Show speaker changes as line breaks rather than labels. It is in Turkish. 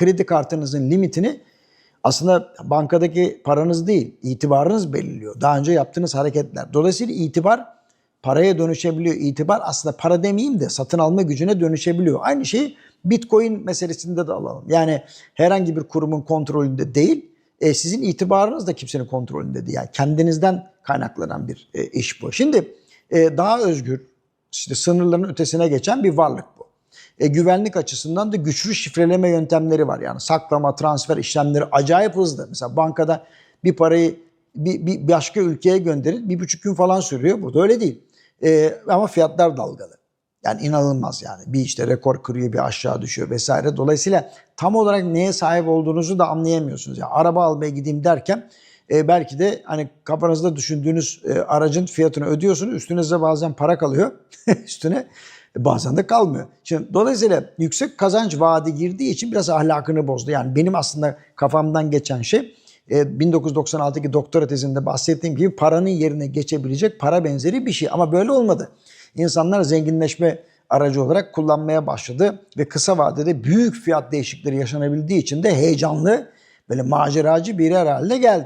kredi kartınızın limitini aslında bankadaki paranız değil, itibarınız belirliyor. Daha önce yaptığınız hareketler. Dolayısıyla itibar paraya dönüşebiliyor. İtibar aslında para demeyeyim de satın alma gücüne dönüşebiliyor. Aynı şeyi Bitcoin meselesinde de alalım. Yani herhangi bir kurumun kontrolünde değil, e, sizin itibarınız da kimsenin kontrolünde değil. Yani kendinizden kaynaklanan bir e, iş bu. Şimdi e, daha özgür, işte sınırların ötesine geçen bir varlık bu. E, güvenlik açısından da güçlü şifreleme yöntemleri var. Yani saklama, transfer işlemleri acayip hızlı. Mesela bankada bir parayı bir, bir başka ülkeye gönderin bir buçuk gün falan sürüyor. Burada öyle değil. E, ama fiyatlar dalgalı. Yani inanılmaz yani. Bir işte rekor kırıyor, bir aşağı düşüyor vesaire. Dolayısıyla tam olarak neye sahip olduğunuzu da anlayamıyorsunuz. Yani araba almaya gideyim derken e, belki de hani kafanızda düşündüğünüz e, aracın fiyatını ödüyorsunuz. Üstünüze bazen para kalıyor. Üstüne bazen de kalmıyor. Şimdi dolayısıyla yüksek kazanç vaadi girdiği için biraz ahlakını bozdu. Yani benim aslında kafamdan geçen şey e, 1996'daki doktora tezinde bahsettiğim gibi paranın yerine geçebilecek para benzeri bir şey. Ama böyle olmadı. İnsanlar zenginleşme aracı olarak kullanmaya başladı ve kısa vadede büyük fiyat değişiklikleri yaşanabildiği için de heyecanlı böyle maceracı bir yer haline geldi.